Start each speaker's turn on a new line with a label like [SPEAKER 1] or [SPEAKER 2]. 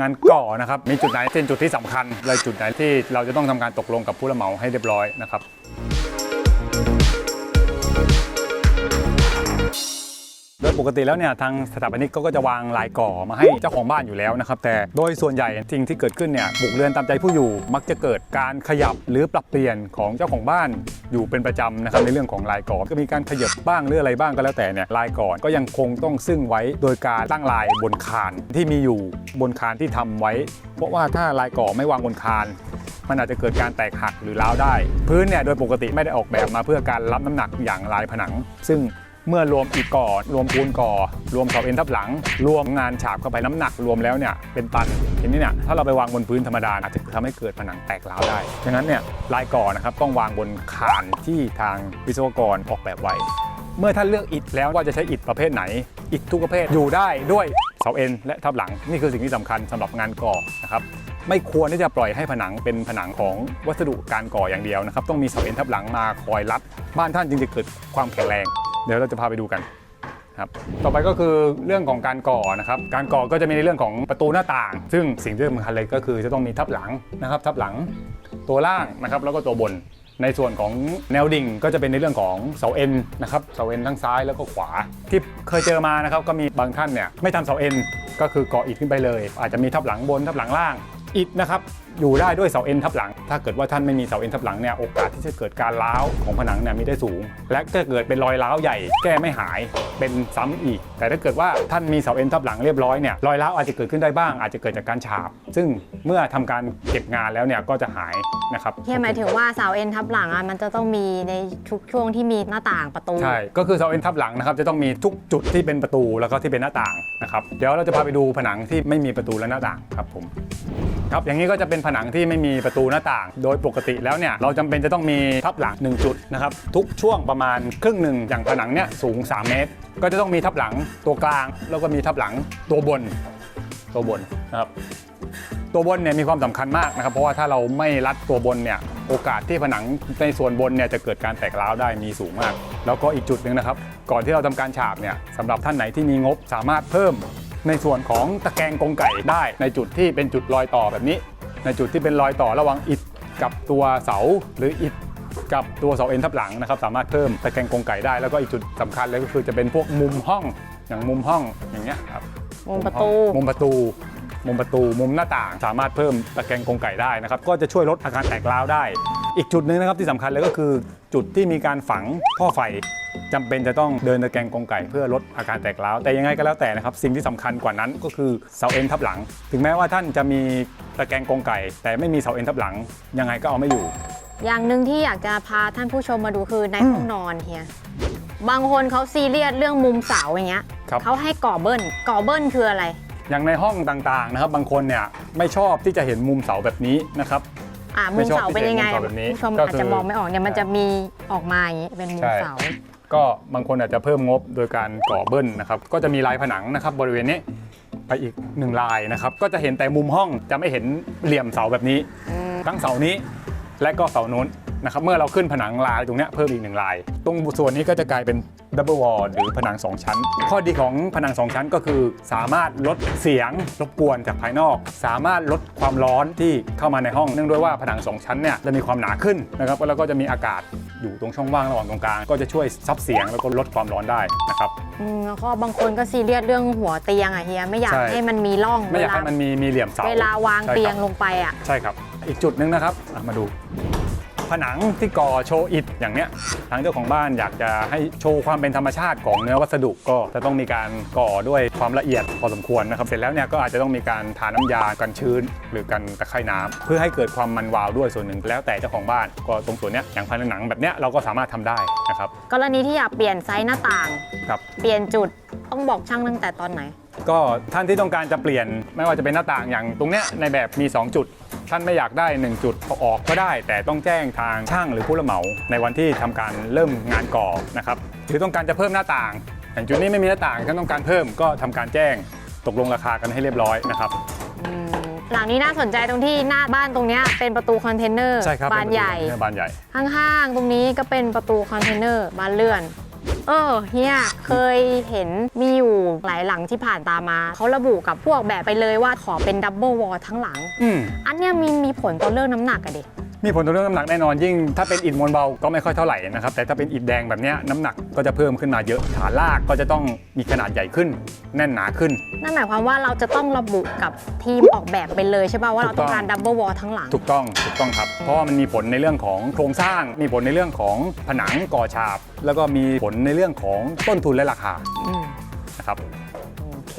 [SPEAKER 1] งานก่อนะครับมีจุดไหนเป็นจุดที่สำคัญเลยจุดไหนที่เราจะต้องทำการตกลงกับผู้รับเหมาให้เรียบร้อยนะครับ โดยปกติแล้วเนี่ยทางสถาปนิกก็จะวางลายก่อมาให้เจ้าของบ้านอยู่แล้วนะครับแต่โดยส่วนใหญ่สิ่งที่เกิดขึ้นเนี่ยบุกเรือนตามใจผู้อยู่มักจะเกิดการขยับหรือปรับเปลี่ยนของเจ้าของบ้านอยู่เป็นประจำนะครับในเรื่องของลายก่อก็มีการขยับบ้างหรืออะไรบ้างก็แล้วแต่เนี่ยลายก่อก็ยังคงต้องซึ่งไว้โดยการตั้งลายบนคานที่มีอยู่บนคานที่ทำไว้ เพราะว่าถ้าลายก่อไม่วางบนคานมันอาจจะเกิดการแตกหักหรือร้าวได้ พื้นเนี่ยโดยปกติไม่ได้ออกแบบมาเพื่อการรับน้ำหนักอย่างลายผนัง ซึ่ง เมื่อรวมอิฐก่อ รวมปูนก่อ รวมเสาเอ็นทับหลัง รวมงานฉาบเข้าไปน้ำหนักรวมแล้วเนี่ยเป็นตันทีนี้เนี่ยถ้าเราไปวางบนพื้นธรรมดาอาจจะทำให้เกิดผนังแตกร้าวได้ดังนั้นเนี่ยลายก่อนะครับต้องวางบนคานที่ทางวิศวกรออกแบบไว้ เมื่อท่านเลือกอิฐแล้วว่าจะใช้อิฐประเภทไหน อิฐทุกประเภทอยู่ได้ด้วยเสาเอ็นและทับหลังนี่คือสิ่งที่สำคัญสำหรับงานก่อนะครับไม่ควรที่จะปล่อยให้ผนังเป็นผนังของวัสดุการก่ออย่างเดียวนะครับ ต้องมีเสาเอ็นทับหลังมาคอยรัด บ้านท่านจึงจะเกิดความแข็งแรง เดี๋ยวเราจะพาไปดูกันครับต่อไปก็คือเรื่องของการก่อนะครับการก่อก็จะมีในเรื่องของประตูหน้าต่าง ซึ่งสิ่งที่สำคัญเลยก็คือจะต้องมีทับหลังนะครับ ทับหลังตัวล่างนะครับ แล้วก็ตัวบน ในส่วนของแนวดิ่งก็จะเป็นในเรื่องของเสาเอ็นนะครับเสาเอ็นทั้งซ้ายแล้วก็ขวา ที่เคยเจอมานะครับก็มีบางท่านเนี่ยไม่ทำเสาเอ็นก็คือก่ออิฐขึ้นไปเลย อาจจะมีทับหลังบนทับหลังล่างอิฐนะครับ อยู่ได้ด้วยเสาเอ็นทับหลัง ถ้าเกิดว่าท่านไม่มีเสาเอ็นทับหลังเนี่ยโอกาสที่จะเกิดการร้าวของผนังเนี่ยมีได้สูง และถ้าเกิดเป็นรอยร้าวใหญ่แก้ไม่หายเป็นซ้ำอีก แต่ถ้าเกิดว่าท่านมีเสาเอ็นทับหลังเรียบร้อยเนี่ยรอยร้าวอาจจะเกิดขึ้นได้บ้าง อาจจะเกิดจากการฉาบ ซึ่งเมื่อทำการเก็บงานแล้วเนี่ยก็จะหายนะครับ
[SPEAKER 2] เฮียหมายถึงว่าเสาเอ็นทับหลังอะมันจะต้องมีในทุกช่วงที่มีหน้าต่างประตู
[SPEAKER 1] ใช่ก็คือเสาเอ็นทับหลังนะครับจะต้องมีทุกจุดที่เป็นประตูแล้วก็ที่เป็นหน้าต่างนะครับเดี๋ยวเราจะพาไปดูผนังที่ไม่มีประตูและหน้าต่างครับผมครับอย่างนี้ก็จะเป็นผนังที่ไม่มีประตูหน้าต่าง โดยปกติแล้วเนี่ยเราจำเป็นจะต้องมีทับหลัง 1 จุดนะครับทุกช่วงประมาณครึ่งหนึ่งอย่างผนังเนี่ยสูง 3 เมตร ก็จะต้องมีทับหลังตัวกลาง แล้วก็มีทับหลังตัวบนตัวบนนะครับตัวบนเนี่ยมีความสำคัญมากนะครับ เพราะว่าถ้าเราไม่รัดตัวบนเนี่ยโอกาสที่ผนังในส่วนบนเนี่ยจะเกิดการแตกร้าวได้มีสูงมาก แล้วก็อีกจุดหนึ่งนะครับ ก่อนที่เราทำการฉาบเนี่ยสำหรับท่านไหนที่มีงบสามารถเพิ่ม ในส่วนของตะแกรงกรงไก่ได้ในจุดที่เป็นจุดรอยต่อแบบนี้ ในจุดที่เป็นรอยต่อระหว่างอิฐกับตัวเสาหรืออิฐกับตัวเสาเอ็นทับหลังนะครับสามารถเพิ่มตะแกรงกรงไก่ได้แล้วก็อีกจุดสำคัญเลยก็คือจะเป็นพวกมุมห้องอย่างมุมห้องอย่างเงี้ยครับ
[SPEAKER 2] มุมประตู
[SPEAKER 1] มุมประตูมุมประตูมุมหน้าต่าง สามารถเพิ่มตะแกรงกรงไก่ได้นะครับก็จะช่วยลดอาการแตกร้าวได้ อีกจุดหนึ่งนะครับที่สำคัญเลยก็คือจุดที่มีการฝังท่อไฟจำเป็นจะต้องเดินตะแกรงกรงไก่เพื่อลดอาการแตกร้าว แต่ยังไงก็แล้วแต่นะครับ สิ่งที่สำคัญกว่านั้นก็คือเสาเอ็นทับหลัง ถึงแม้ว่าท่านจะมีตะแกรงกรงไก่ แต่ไม่มีเสาเอ็นทับหลัง ยังไงก็เอาไม่อยู่
[SPEAKER 2] อย่างหนึ่งที่อยากจะพาท่านผู้ชมมาดูคือในห้องนอนเฮียบางคนเขาซีเรียสเรื่องมุมเสาอย่างเงี้ย
[SPEAKER 1] ครับ
[SPEAKER 2] เขาให้ก่อเบิ้ลก่อเบิ้ลคืออะไร
[SPEAKER 1] อย่างในห้องต่างๆนะครับบางคนเนี่ยไม่ชอบที่จะเห็นมุมเสาแบบนี้นะครับ
[SPEAKER 2] อ่า
[SPEAKER 1] ไม่
[SPEAKER 2] มุม
[SPEAKER 1] ชอบ
[SPEAKER 2] เสาเป็นยังไง
[SPEAKER 1] ที่จะเห็นมุมเสาแบบนี้
[SPEAKER 2] ผู้ชม
[SPEAKER 1] ก็
[SPEAKER 2] อาจ
[SPEAKER 1] คือ
[SPEAKER 2] จะมองไม่ออกเนี่ยมันจะมีออกมาอย่างงี้เป็นมุม
[SPEAKER 1] ใช่
[SPEAKER 2] เสา
[SPEAKER 1] ก็บางคนอาจจะเพิ่มงบโดยการก่อเบิ้ลนะครับก็จะมีลายผนังนะครับบริเวณนี้ไปอีกหนึ่งลายนะครับก็จะเห็นแต่มุมห้องจะไม่เห็นเหลี่ยมเสาแบบนี้ ทั้งเสานี้และก็เสาโน้น นะครับเมื่อเราขึ้นผนังลายตรงเนี้ยเพิ่มอีกหนึ่งลาย ตรงส่วนนี้ก็จะกลายเป็นดับเบิลวอลหรือผนัง 2 ชั้น ข้อดีของผนัง 2 ชั้นก็คือ สามารถลดเสียงรบกวนจากภายนอก สามารถลดความร้อนที่เข้ามาในห้องเนื่องด้วยว่าผนัง 2 ชั้นเนี่ยจะมีความหนาขึ้นนะครับแล้วก็จะมีอากาศอยู่ตรงช่องว่างระหว่างตรงกลางก็จะช่วยซับเสียงแล้วก็ลดความร้อนได้นะครับ
[SPEAKER 2] อืมแล้วก็บางคนก็ซีเรียสเรื่องหัวเตียงอะเฮียไม่อยาก
[SPEAKER 1] ใช่
[SPEAKER 2] ให้มันมีร่อง
[SPEAKER 1] ไม่อยาก
[SPEAKER 2] เวลา
[SPEAKER 1] ให้มันมีมีเหลี่ยมเสา
[SPEAKER 2] เวลาวาง
[SPEAKER 1] ใช่ครับ
[SPEAKER 2] เตียงลงไปอะ
[SPEAKER 1] ใช่ครับ อีกจุดหนึ่งนะครับอะมาดู ผนังที่ก่อโชว์อิฐอย่างเนี้ยทางเจ้าของบ้านอยากจะให้โชว์ความเป็นธรรมชาติของเนื้อวัสดุก็จะต้องมีการก่อด้วยความละเอียดพอสมควรนะครับเสร็จแล้วเนี่ยก็อาจจะต้องมีการทาน้ำยากันชื้น หรือกันตะไคร่น้ำเพื่อให้เกิดความมันวาวด้วยส่วนหนึ่งแล้วแต่เจ้าของบ้านก็ตรงส่วนเนี้ยอย่างผนังแบบเนี้ยเราก็สามารถทำได้นะครับ
[SPEAKER 2] กรณีที่อยากเปลี่ยนไซส์หน้าต่าง
[SPEAKER 1] ครับ
[SPEAKER 2] เปลี่ยนจุดต้องบอกช่างตั้งแต่ตอนไหน
[SPEAKER 1] ก็ท่านที่ต้องการจะเปลี่ยนไม่ว่าจะเป็นหน้าต่างอย่างตรงเนี้ยในแบบมี 2 จุด ท่านไม่อยากได้ 1 จุดเอาออกก็ได้ แต่ต้องแจ้งทางช่างหรือผู้รับเหมา ในวันที่ทำการเริ่มงานก่อนะครับหรือต้องการจะเพิ่มหน้าต่าง อย่างจุดนี้ไม่มีหน้าต่างท่านต้องการเพิ่มก็ทำการแจ้งตกลงราคากันให้เรียบร้อยนะครับ
[SPEAKER 2] อืมหลังนี้น่าสนใจตรงที่หน้าบ้านตรงเนี้ยเป็นประตูคอนเทนเนอร์
[SPEAKER 1] ใช่ครับ
[SPEAKER 2] บานใหญ่
[SPEAKER 1] บานใหญ่
[SPEAKER 2] ข้างๆ ตรงนี้ก็เป็นประตูคอนเทนเนอร์บานเลื่อน เออเฮียเคยเห็นมีอยู่หลายหลังที่ผ่านตามมา เขาระบุกับพวกแบบไปเลยว่าขอเป็นดับเบิลวอลทั้งหลัง
[SPEAKER 1] อืม
[SPEAKER 2] อันเนี้ยมีมีผลต่อเรื่องน้ำหนักอะเด็ก
[SPEAKER 1] มีผลต่อเรื่องน้ำหนักแน่นอนยิ่งถ้าเป็นอิฐมวลเบาก็ไม่ค่อยเท่าไหร่นะครับแต่ถ้าเป็นอิฐแดงแบบเนี้ยน้ำหนักก็จะเพิ่มขึ้นมาเยอะฐานรากก็จะต้องมีขนาดใหญ่ขึ้น แน่นหนาขึ้น
[SPEAKER 2] นั่นหมายความว่าเราจะต้องระบุกับทีมออกแบบไปเลยใช่ป่ะว่าเราต้องการดับเบิลวอลทั้งหลัง
[SPEAKER 1] ถูกต้องถูกต้องครับ เพราะว่ามันมีผลในเรื่องของโครงสร้าง มีผลในเรื่องของผนังก่อฉาบ แล้วก็มีผลในเรื่องของต้นทุนและราคา
[SPEAKER 2] อืม
[SPEAKER 1] นะครับ
[SPEAKER 2] โอเค